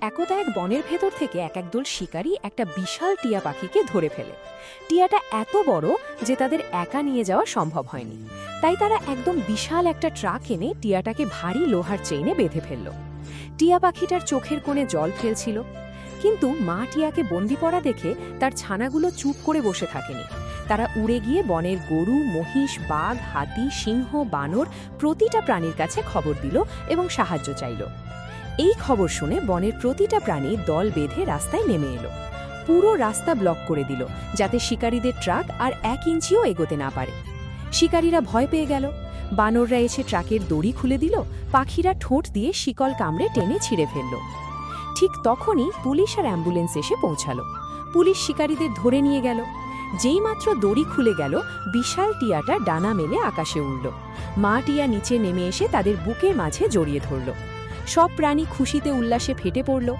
একদা এক বনের ভেতর থেকে এক একদল শিকারী একটা বিশাল টিয়া পাখিকে ধরে ফেলে। টিয়াটা এত বড় যে তাদের একা নিয়ে যাওয়া সম্ভব হয়নি। তাই তারা একদম বিশাল একটা ট্রাক এনে টিয়াটাকে ভারী লোহার চেইনে বেঁধে ফেলল। টিয়া পাখিটার চোখের কোণে জল ফেলছিল। কিন্তু মা টিয়াকে বন্দি পড়া দেখে তার ছানাগুলো চুপ করে বসে থাকেনি। তারা উড়ে গিয়ে বনের গরু, মহিষ, বাঘ, হাতি, সিংহ, বানর প্রতিটা প্রাণীর কাছে খবর দিল এবং সাহায্য চাইল। এই খবর শুনে বনের প্রতিটা প্রাণী দল বেঁধে রাস্তায় নেমে এলো। পুরো রাস্তা ব্লক করে দিল, যাতে শিকারীদের ট্রাক আর এক ইঞ্চিও এগোতে না পারে। শিকারীরা ভয় পেয়ে গেল। বানররা এসে ট্রাকের দড়ি খুলে দিল, পাখিরা ঠোঁট দিয়ে শিকল কামড়ে টেনে ছিঁড়ে ফেলল। ঠিক তখনই পুলিশ আর অ্যাম্বুলেন্স এসে পৌঁছালো। পুলিশ শিকারীদের ধরে নিয়ে গেল। যেইমাত্র দড়ি খুলে গেল, বিশাল টিয়াটা ডানা মেলে আকাশে উড়ল। মা টিয়া নিচে নেমে এসে তাদের বুকের মাঝে জড়িয়ে ধরল। সব প্রাণী খুশিতে উল্লাসে ফেটে পড়ল।